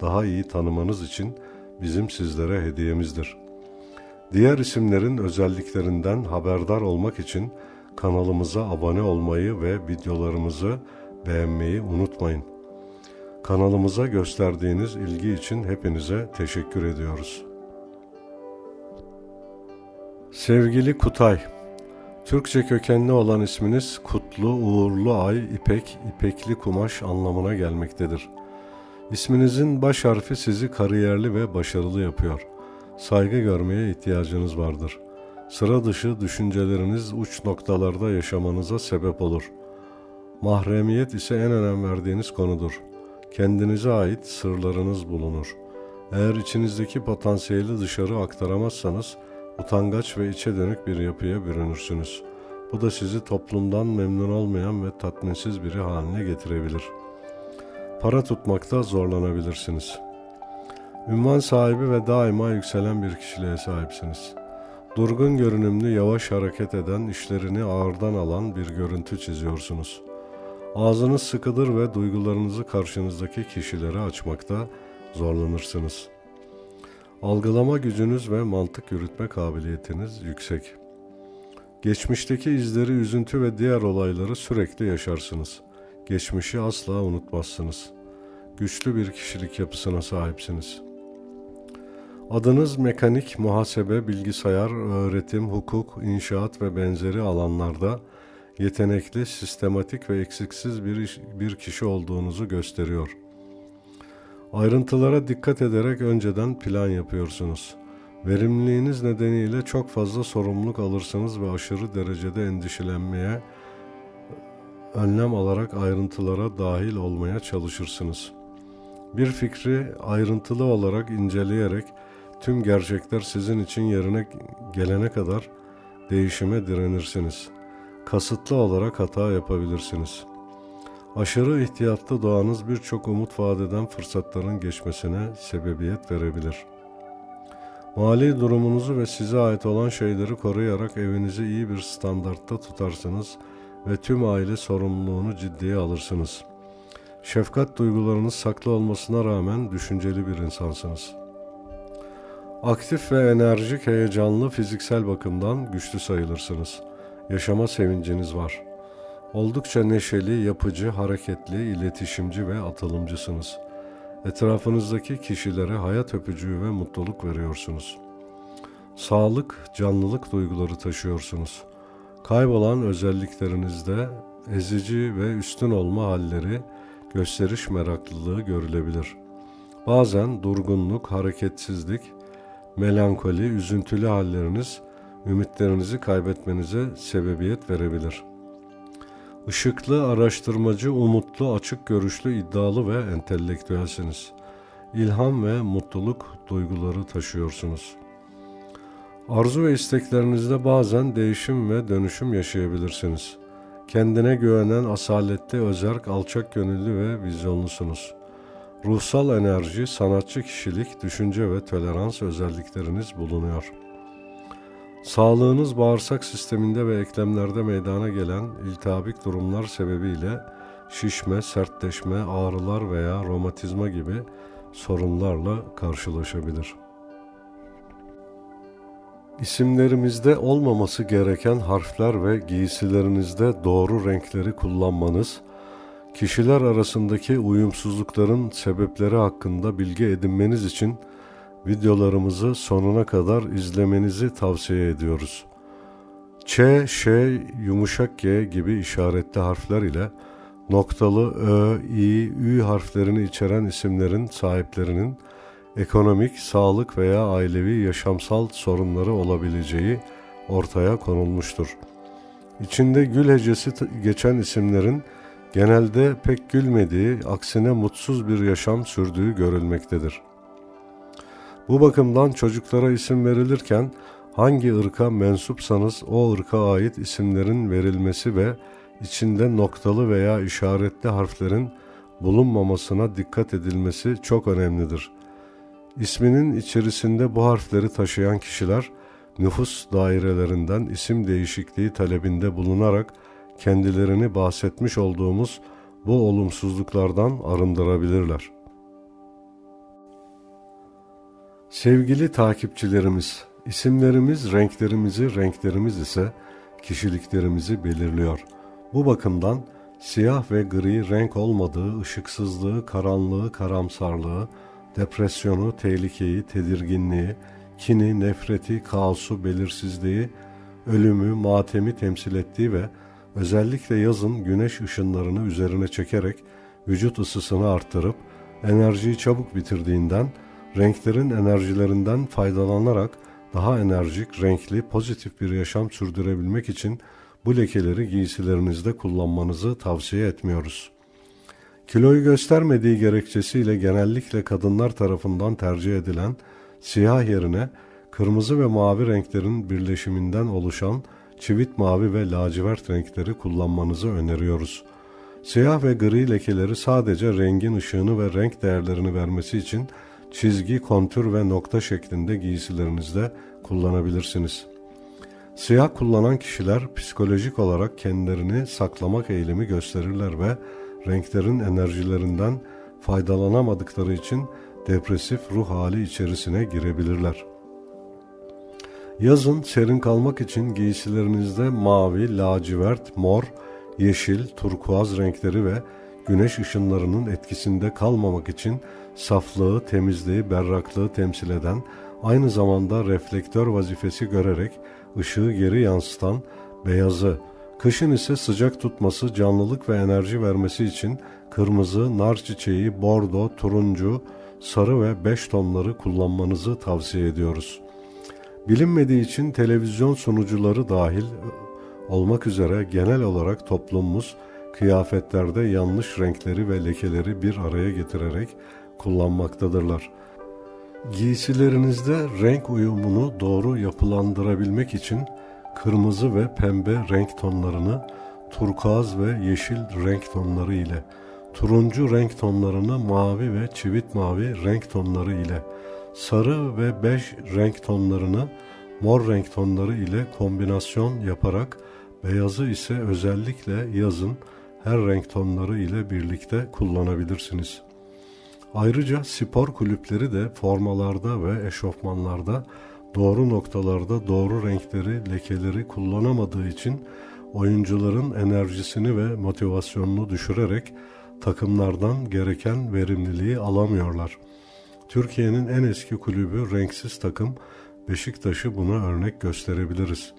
daha iyi tanımanız için bizim sizlere hediyemizdir. Diğer isimlerin özelliklerinden haberdar olmak için kanalımıza abone olmayı ve videolarımızı beğenmeyi unutmayın. Kanalımıza gösterdiğiniz ilgi için hepinize teşekkür ediyoruz. Sevgili Kutay, Türkçe kökenli olan isminiz kutlu, uğurlu ay, ipek, ipekli kumaş anlamına gelmektedir. İsminizin baş harfi sizi kariyerli ve başarılı yapıyor. Saygı görmeye ihtiyacınız vardır. Sıra dışı düşünceleriniz uç noktalarda yaşamanıza sebep olur. Mahremiyet ise en önem verdiğiniz konudur. Kendinize ait sırlarınız bulunur. Eğer içinizdeki potansiyeli dışarı aktaramazsanız utangaç ve içe dönük bir yapıya bürünürsünüz. Bu da sizi toplumdan memnun olmayan ve tatminsiz biri haline getirebilir. Para tutmakta zorlanabilirsiniz. Ünvan sahibi ve daima yükselen bir kişiliğe sahipsiniz. Durgun görünümlü, yavaş hareket eden, işlerini ağırdan alan bir görüntü çiziyorsunuz. Ağzınız sıkıdır ve duygularınızı karşınızdaki kişilere açmakta zorlanırsınız. Algılama gücünüz ve mantık yürütme kabiliyetiniz yüksek. Geçmişteki izleri, üzüntü ve diğer olayları sürekli yaşarsınız. Geçmişi asla unutmazsınız. Güçlü bir kişilik yapısına sahipsiniz. Adınız mekanik, muhasebe, bilgisayar, öğretim, hukuk, inşaat ve benzeri alanlarda yetenekli, sistematik ve eksiksiz bir, iş- bir kişi olduğunuzu gösteriyor. Ayrıntılara dikkat ederek önceden plan yapıyorsunuz. Verimliliğiniz nedeniyle çok fazla sorumluluk alırsınız ve aşırı derecede endişelenmeye, önlem alarak ayrıntılara dahil olmaya çalışırsınız. Bir fikri ayrıntılı olarak inceleyerek tüm gerçekler sizin için yerine gelene kadar değişime direnirsiniz. Kasıtlı olarak hata yapabilirsiniz. Aşırı ihtiyatlı doğanız birçok umut vaat eden fırsatların geçmesine sebebiyet verebilir. Mali durumunuzu ve size ait olan şeyleri koruyarak evinizi iyi bir standartta tutarsınız ve tüm aile sorumluluğunu ciddiye alırsınız. Şefkat duygularınız saklı olmasına rağmen düşünceli bir insansınız. Aktif ve enerjik, heyecanlı, fiziksel bakımdan güçlü sayılırsınız. Yaşama sevinciniz var. Oldukça neşeli, yapıcı, hareketli, iletişimci ve atılımcısınız. Etrafınızdaki kişilere hayat öpücüğü ve mutluluk veriyorsunuz. Sağlık, canlılık duyguları taşıyorsunuz. Kaybolan özelliklerinizde ezici ve üstün olma halleri, gösteriş meraklılığı görülebilir. Bazen durgunluk, hareketsizlik, melankoli, üzüntülü halleriniz ümitlerinizi kaybetmenize sebebiyet verebilir. Işıklı, araştırmacı, umutlu, açık görüşlü, iddialı ve entelektüelsiniz. İlham ve mutluluk duyguları taşıyorsunuz. Arzu ve isteklerinizde bazen değişim ve dönüşüm yaşayabilirsiniz. Kendine güvenen, asaletli, özerk, alçak gönüllü ve vizyonlusunuz. Ruhsal enerji, sanatçı kişilik, düşünce ve tolerans özellikleriniz bulunuyor. Sağlığınız bağırsak sisteminde ve eklemlerde meydana gelen iltihabik durumlar sebebiyle şişme, sertleşme, ağrılar veya romatizma gibi sorunlarla karşılaşabilir. İsimlerimizde olmaması gereken harfler ve giysilerinizde doğru renkleri kullanmanız, kişiler arasındaki uyumsuzlukların sebepleri hakkında bilgi edinmeniz için videolarımızı sonuna kadar izlemenizi tavsiye ediyoruz. Ç, Ş, yumuşak G gibi işaretli harfler ile noktalı Ö, İ, Ü harflerini içeren isimlerin sahiplerinin ekonomik, sağlık veya ailevi yaşamsal sorunları olabileceği ortaya konulmuştur. İçinde gül hecesi geçen isimlerin genelde pek gülmediği, aksine mutsuz bir yaşam sürdüğü görülmektedir. Bu bakımdan çocuklara isim verilirken hangi ırka mensupsanız o ırka ait isimlerin verilmesi ve içinde noktalı veya işaretli harflerin bulunmamasına dikkat edilmesi çok önemlidir. İsminin içerisinde bu harfleri taşıyan kişiler nüfus dairelerinden isim değişikliği talebinde bulunarak kendilerini bahsetmiş olduğumuz bu olumsuzluklardan arındırabilirler. Sevgili takipçilerimiz, isimlerimiz renklerimizi, renklerimiz ise kişiliklerimizi belirliyor. Bu bakımdan siyah ve gri renk olmadığı ışıksızlığı, karanlığı, karamsarlığı, depresyonu, tehlikeyi, tedirginliği, kini, nefreti, kaosu, belirsizliği, ölümü, matemi temsil ettiği ve özellikle yazın güneş ışınlarını üzerine çekerek vücut ısısını arttırıp enerjiyi çabuk bitirdiğinden renklerin enerjilerinden faydalanarak daha enerjik, renkli, pozitif bir yaşam sürdürebilmek için bu lekeleri giysilerinizde kullanmanızı tavsiye etmiyoruz. Kiloyu göstermediği gerekçesiyle genellikle kadınlar tarafından tercih edilen siyah yerine kırmızı ve mavi renklerin birleşiminden oluşan çivit mavi ve lacivert renkleri kullanmanızı öneriyoruz. Siyah ve gri lekeleri sadece rengin ışığını ve renk değerlerini vermesi için çizgi, kontür ve nokta şeklinde giysilerinizde kullanabilirsiniz. Siyah kullanan kişiler psikolojik olarak kendilerini saklamak eğilimi gösterirler ve renklerin enerjilerinden faydalanamadıkları için depresif ruh hali içerisine girebilirler. Yazın serin kalmak için giysilerinizde mavi, lacivert, mor, yeşil, turkuaz renkleri ve güneş ışınlarının etkisinde kalmamak için saflığı, temizliği, berraklığı temsil eden, aynı zamanda reflektör vazifesi görerek ışığı geri yansıtan beyazı, kışın ise sıcak tutması, canlılık ve enerji vermesi için kırmızı, nar çiçeği, bordo, turuncu, sarı ve beş tonları kullanmanızı tavsiye ediyoruz. Bilinmediği için televizyon sunucuları dahil olmak üzere genel olarak toplumumuz kıyafetlerde yanlış renkleri ve lekeleri bir araya getirerek kullanmaktadırlar. Giysilerinizde renk uyumunu doğru yapılandırabilmek için kırmızı ve pembe renk tonlarını turkuaz ve yeşil renk tonları ile, turuncu renk tonlarını mavi ve çivit mavi renk tonları ile, sarı ve bej renk tonlarını mor renk tonları ile kombinasyon yaparak beyazı ise özellikle yazın her renk tonları ile birlikte kullanabilirsiniz. Ayrıca spor kulüpleri de formalarda ve eşofmanlarda doğru noktalarda doğru renkleri, lekeleri kullanamadığı için oyuncuların enerjisini ve motivasyonunu düşürerek takımlardan gereken verimliliği alamıyorlar. Türkiye'nin en eski kulübü renksiz takım Beşiktaş'ı buna örnek gösterebiliriz.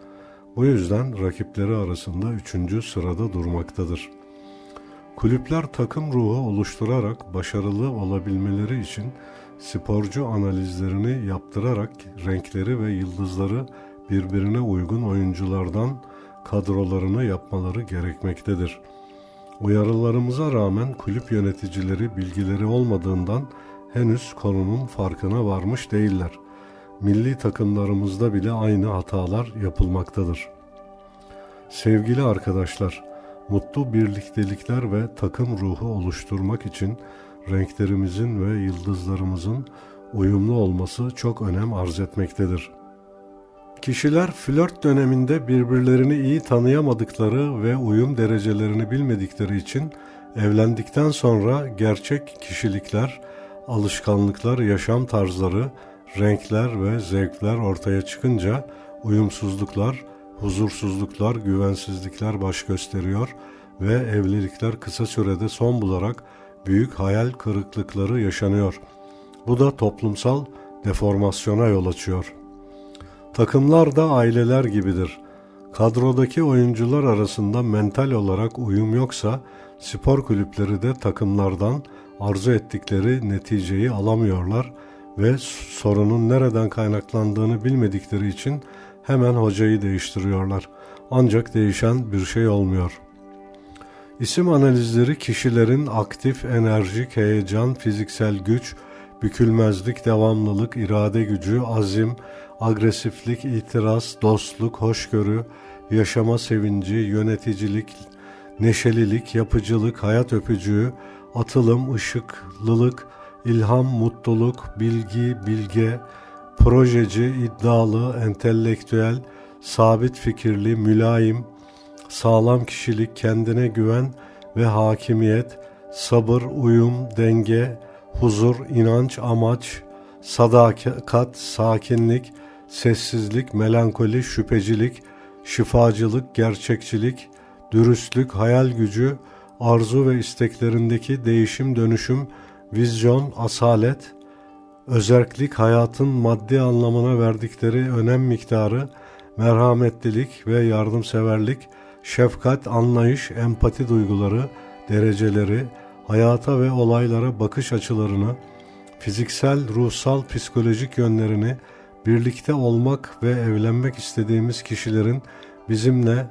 Bu yüzden rakipleri arasında üçüncü sırada durmaktadır. Kulüpler takım ruhu oluşturarak başarılı olabilmeleri için sporcu analizlerini yaptırarak renkleri ve yıldızları birbirine uygun oyunculardan kadrolarını yapmaları gerekmektedir. Uyarılarımıza rağmen kulüp yöneticileri bilgileri olmadığından henüz konunun farkına varmış değiller. Milli takımlarımızda bile aynı hatalar yapılmaktadır. Sevgili arkadaşlar, mutlu birliktelikler ve takım ruhu oluşturmak için renklerimizin ve yıldızlarımızın uyumlu olması çok önem arz etmektedir. Kişiler flört döneminde birbirlerini iyi tanıyamadıkları ve uyum derecelerini bilmedikleri için evlendikten sonra gerçek kişilikler, alışkanlıklar, yaşam tarzları, renkler ve zevkler ortaya çıkınca uyumsuzluklar, huzursuzluklar, güvensizlikler baş gösteriyor ve evlilikler kısa sürede son bularak büyük hayal kırıklıkları yaşanıyor. Bu da toplumsal deformasyona yol açıyor. Takımlar da aileler gibidir. Kadrodaki oyuncular arasında mental olarak uyum yoksa spor kulüpleri de takımlardan arzu ettikleri neticeyi alamıyorlar ve sorunun nereden kaynaklandığını bilmedikleri için hemen hocayı değiştiriyorlar. Ancak değişen bir şey olmuyor. İsim analizleri kişilerin aktif, enerjik, heyecan, fiziksel güç, bükülmezlik, devamlılık, irade gücü, azim, agresiflik, itiraz, dostluk, hoşgörü, yaşama sevinci, yöneticilik, neşelilik, yapıcılık, hayat öpücüğü, atılım, ışıklılık, ilham, mutluluk, bilgi, bilge, projeci, iddialı, entelektüel, sabit fikirli, mülayim, sağlam kişilik, kendine güven ve hakimiyet, sabır, uyum, denge, huzur, inanç, amaç, sadakat, sakinlik, sessizlik, melankoli, şüphecilik, şifacılık, gerçekçilik, dürüstlük, hayal gücü, arzu ve isteklerindeki değişim dönüşüm, vizyon, asalet, özerklik, hayatın maddi anlamına verdikleri önem miktarı, merhametlilik ve yardımseverlik, şefkat, anlayış, empati duyguları, dereceleri, hayata ve olaylara bakış açılarını, fiziksel, ruhsal, psikolojik yönlerini, birlikte olmak ve evlenmek istediğimiz kişilerin bizimle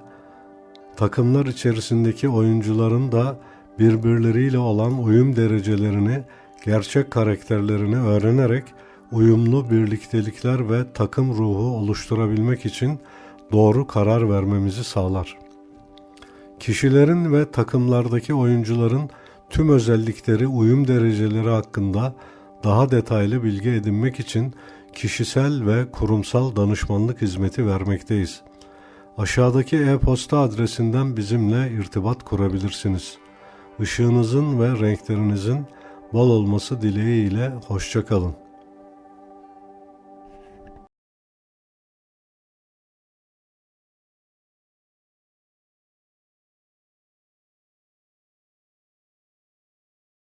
takımlar içerisindeki oyuncuların da birbirleriyle olan uyum derecelerini, gerçek karakterlerini öğrenerek uyumlu birliktelikler ve takım ruhu oluşturabilmek için doğru karar vermemizi sağlar. Kişilerin ve takımlardaki oyuncuların tüm özellikleri, uyum dereceleri hakkında daha detaylı bilgi edinmek için kişisel ve kurumsal danışmanlık hizmeti vermekteyiz. Aşağıdaki e-posta adresinden bizimle irtibat kurabilirsiniz. Işığınızın ve renklerinizin bol olması dileğiyle hoşçakalın.